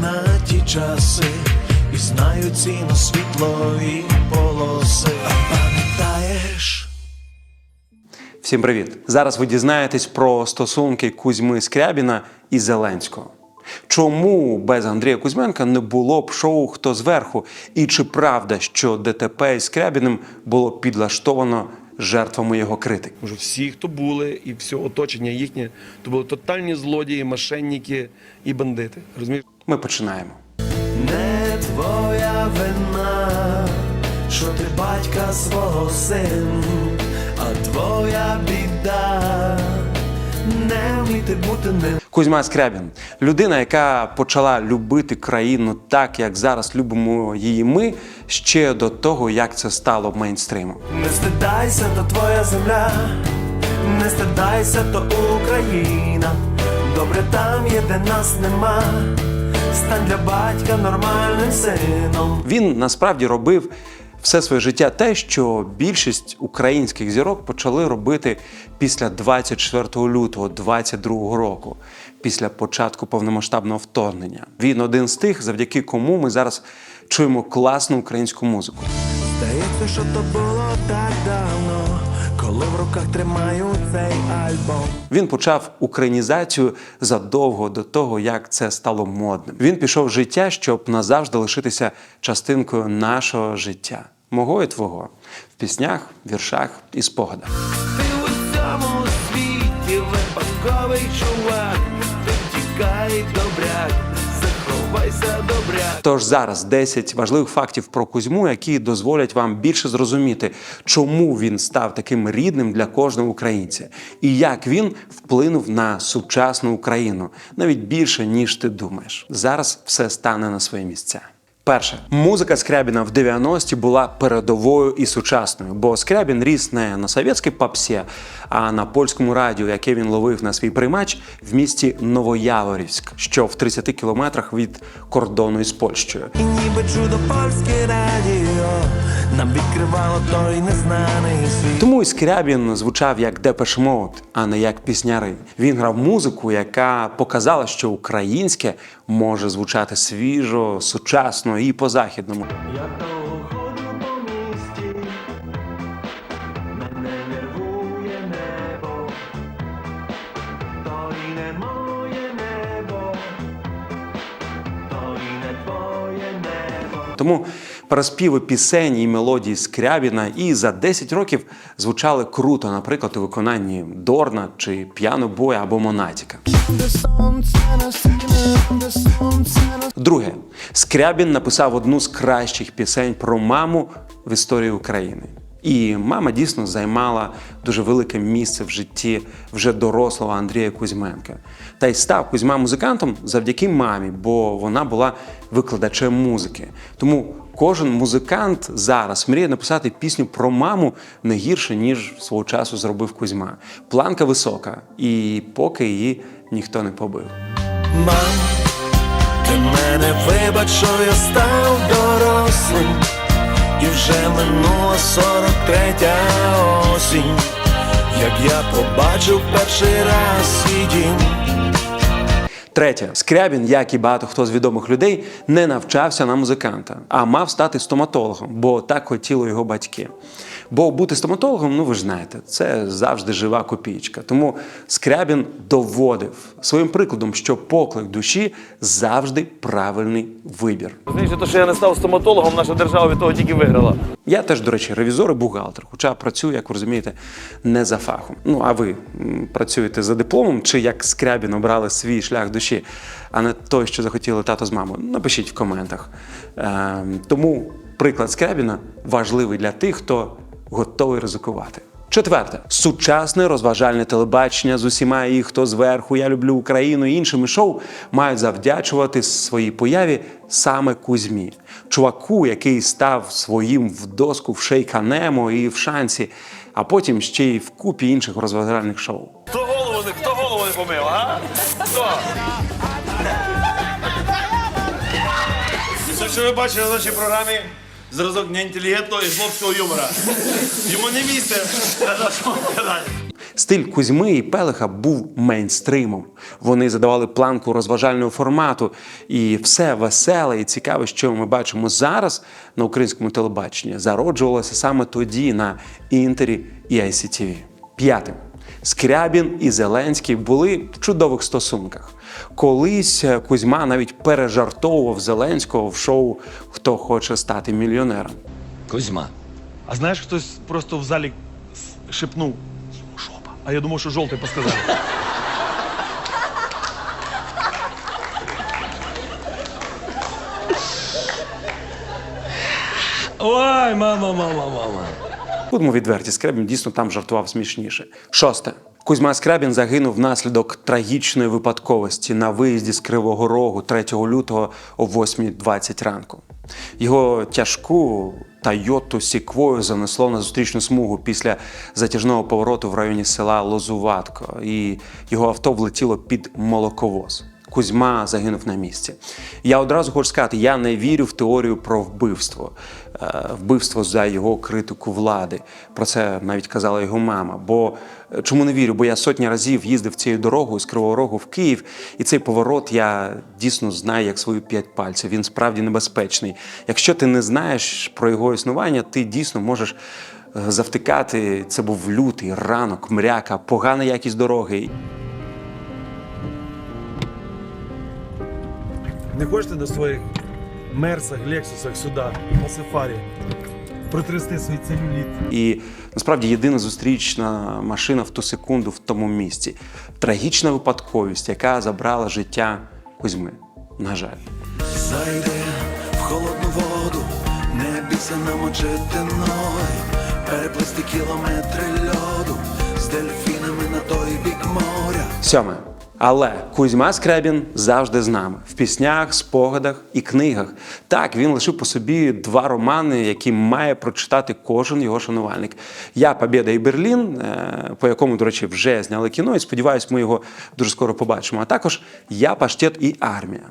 на ті часи, і знаю ціну світлої полоси. А пам'ятаєш? Всім привіт! Зараз ви дізнаєтесь про стосунки Кузьми Скрябіна і Зеленського. Чому без Андрія Кузьменка не було б шоу Хто зверху? І чи правда, що ДТП із Скрябіним було підлаштовано жертвами його критики? Може, всі, хто були, і все оточення їхнє, то були тотальні злодії, мошенники і бандити. Розумієш? Ми починаємо. Не твоя вина, що ти батька свого син, а твоя біда, не вміти бути ним. Кузьма Скрябін людина, яка почала любити країну так, як зараз любимо її ми, ще до того, як це стало мейнстримом. Не стидайся, то твоя земля, не стидайся, то Україна. Добре там є, де нас нема. Стань для батька нормальним сином. Він насправді робив все своє життя те, що більшість українських зірок почали робити після 24 лютого 22 року, після початку повномасштабного вторгнення. Він один з тих, завдяки кому ми зараз чуємо класну українську музику. Здається, що то було так давно, коли в руках тримаю цей альбом. Він почав українізацію задовго до того, як це стало модним. Він пішов в життя, щоб назавжди лишитися частинкою нашого життя, мого і твого, в піснях, віршах і спогадах. Ти у цьому світі випадковий чувак, ти втікай добряк, заховайся добряк. Тож зараз 10 важливих фактів про Кузьму, які дозволять вам більше зрозуміти, чому він став таким рідним для кожного українця, і як він вплинув на сучасну Україну навіть більше ніж ти думаєш. Зараз все стане на свої місця. Перше, музика Скрябіна в 90-ті була передовою і сучасною, бо Скрябін ріс не на совєтській попсі, а на польському радіо, яке він ловив на свій приймач в місті Новояворівськ, що в 30 кілометрах від кордону із Польщею. І ніби чудо польське радіо нам відкривало той незнаний світ. Тому і Скрябін звучав як Депеш Мод, а не як пісняри. Він грав музику, яка показала, що українське може звучати свіжо, сучасно і по-західному. Я ходжу по місті, мене нервує небо, то і не моє небо, то не твоє небо. Тому переспіви пісень і мелодії Скрябіна і за 10 років звучали круто, наприклад, у виконанні Дорна чи П'янобоя або Монатіка. Друге, Скрябін написав одну з кращих пісень про маму в історії України. І мама дійсно займала дуже велике місце в житті вже дорослого Андрія Кузьменка. Та й став Кузьма музикантом завдяки мамі, бо вона була викладачем музики. Тому кожен музикант зараз мріє написати пісню про маму не гірше, ніж свого часу зробив Кузьма. Планка висока, і поки її ніхто не побив. Мам, ти мене вибач, що я став дорослим, і вже минула сорок третя осінь, як я побачив перший раз свій. Третє, Скрябін, як і багато хто з відомих людей, не навчався на музиканта, а мав стати стоматологом, бо так хотіли його батьки. Бо бути стоматологом, ну ви ж знаєте, це завжди жива копійка. Тому Скрябін доводив своїм прикладом, що поклик душі завжди правильний вибір. Знаєш, те, що я не став стоматологом, наша держава від того тільки виграла. Я теж, до речі, ревізор і бухгалтер, хоча працюю, як ви розумієте, не за фахом. Ну а ви працюєте за дипломом, чи як Скрябін обрали свій шлях душі, а не той, що захотіли тато з мамою? Напишіть в коментах. Е, тому приклад Скрябіна важливий для тих, хто готовий ризикувати. Четверте, сучасне розважальне телебачення з усіма і хто зверху, я люблю Україну і іншими шоу мають завдячувати своїй появі саме Кузьмі, чуваку, який став своїм в доску в Шейка Немо і в шансі, а потім ще й в купі інших розважальних шоу. Хто голову не, хто голову не помив, а? Хто? Все, що ви бачили в нашій програмі, зразок неінтелігентного і хлопського юмора. Йому не місце. Стиль Кузьми і Пелиха був мейнстримом. Вони задавали планку розважального формату, і все веселе і цікаве, що ми бачимо зараз на українському телебаченні, зароджувалося саме тоді на інтері і ICTV. П'ятим. Скрябін і Зеленський були в чудових стосунках. Колись е, Кузьма навіть пережартовував Зеленського в шоу Хто хоче стати мільйонером. Кузьма. А знаєш, хтось просто в залі шепнув жопа. А я думав, що жовтий посказав. Ой, мама, мама, мама. Будемо відверті, Скрябін дійсно там жартував смішніше. Шосте. Кузьма Скрябін загинув внаслідок трагічної випадковості на виїзді з Кривого Рогу 3 лютого о 8.20 ранку. Його тяжку Тойоту Сіквою занесло на зустрічну смугу після затяжного повороту в районі села Лозуватко, і його авто влетіло під молоковоз. Кузьма загинув на місці. Я одразу хочу сказати, я не вірю в теорію про вбивство, Е, вбивство за його критику влади. Про це навіть казала його мама. Бо е, чому не вірю? Бо я сотні разів їздив цією дорогою з Кривого Рогу в Київ, і цей поворот я дійсно знаю як свої п'ять пальців. Він справді небезпечний. Якщо ти не знаєш про його існування, ти дійсно можеш е, завтикати. Це був лютий ранок, мряка, погана якість дороги. Не хочете на своїх мерсах, лексусах сюди, на сафарі, протрясти свій целюліт? І насправді єдина зустрічна машина в ту секунду в тому місці. Трагічна випадковість, яка забрала життя Кузьми. На жаль. Зайди в холодну воду, не бійся намочити ноги, переплисти кілометри льоду з дельфінами на той бік моря. Сьоме. Але Кузьма Скребін завжди з нами в піснях, спогадах і книгах. Так, він лишив по собі два романи, які має прочитати кожен його шанувальник. Я Побєда і Берлін, е, по якому, до речі, вже зняли кіно, і сподіваюсь, ми його дуже скоро побачимо. А також Я Паштет і армія.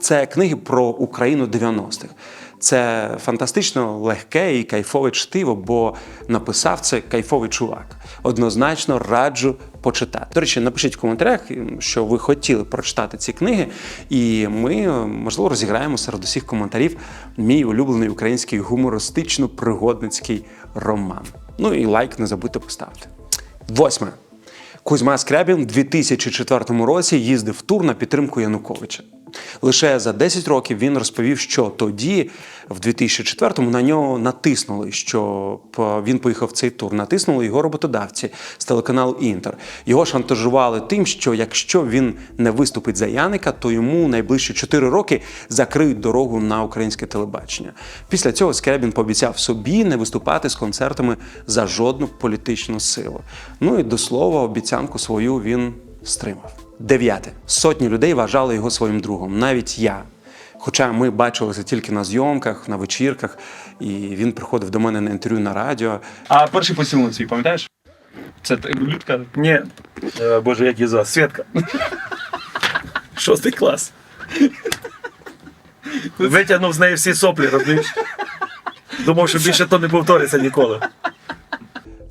Це книги про Україну 90-х. Це фантастично легке і кайфове чтиво, бо написав це кайфовий чувак. Однозначно раджу почитати. До речі, напишіть в коментарях, що ви хотіли прочитати ці книги, і ми, можливо, розіграємо серед усіх коментарів мій улюблений український гумористично-пригодницький роман. Ну і лайк не забудьте поставити. Восьме. Кузьма Скрябін в 2004 році їздив в тур на підтримку Януковича. Лише за 10 років він розповів, що тоді, в 2004-му, на нього натиснули, що він поїхав в цей тур. Натиснули його роботодавці з телеканалу Інтер. Його шантажували тим, що якщо він не виступить за Яника, то йому найближчі 4 роки закриють дорогу на українське телебачення. Після цього Скрябін пообіцяв собі не виступати з концертами за жодну політичну силу. Ну і до слова, обіцянку свою він стримав. Дев'яте. Сотні людей вважали його своїм другом, навіть я. Хоча ми бачилися тільки на зйомках, на вечірках, і він приходив до мене на інтерв'ю на радіо. А перший поцілунок свій, пам'ятаєш? Це Людка. Ні. Е, Боже, як її звати? Свєтка. Шостий клас. Витягнув з неї всі соплі, розумієш? Думав, що більше то не повториться ніколи.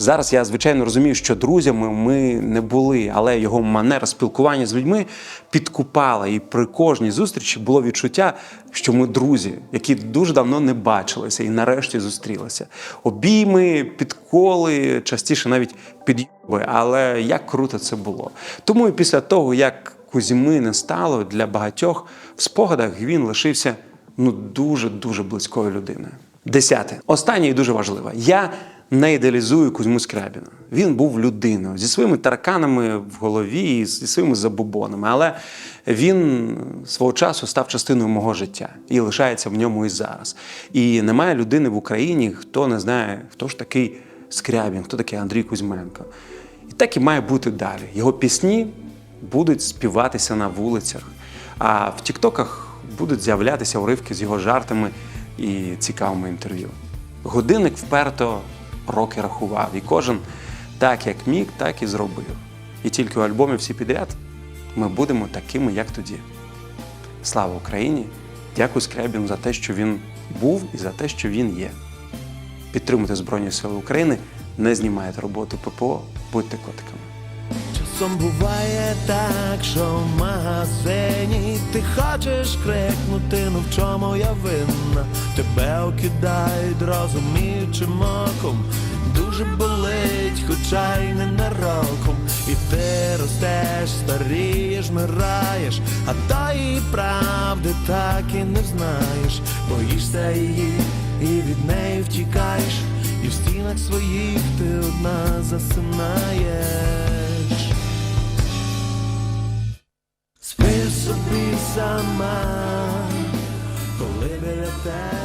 Зараз я звичайно розумію, що друзями ми не були, але його манера спілкування з людьми підкупала. І при кожній зустрічі було відчуття, що ми друзі, які дуже давно не бачилися і нарешті зустрілися. Обійми, підколи, частіше навіть підйоби. Але як круто це було. Тому і після того, як Кузьми не стало для багатьох в спогадах він лишився ну дуже дуже близькою людиною. Десяте. Останнє і дуже важливе. Я не ідеалізую Кузьму Скрябіна. Він був людиною зі своїми тараканами в голові зі своїми забобонами. Але він свого часу став частиною мого життя і лишається в ньому і зараз. І немає людини в Україні, хто не знає, хто ж такий Скрябін, хто такий Андрій Кузьменко. І так і має бути далі. Його пісні будуть співатися на вулицях, а в Тіктоках будуть з'являтися уривки з його жартами і цікавими інтерв'ю. Годинник вперто роки рахував, і кожен так, як міг, так і зробив. І тільки у альбомі всі підряд ми будемо такими, як тоді. Слава Україні! Дякую Скрябіну за те, що він був і за те, що він є. Підтримуйте Збройні Сили України, не знімайте роботу ППО, будьте котиками. Часом буває так, що в магазині ти хочеш крикнути, ну в чому я винна, тебе окидають розуміючим оком, дуже болить, хоча й не нароком, і ти ростеш, старієш, мираєш, а тої правди так і не знаєш, боїшся її і від неї втікаєш, і в стінах своїх ти одна засинаєш. bersama Ku live it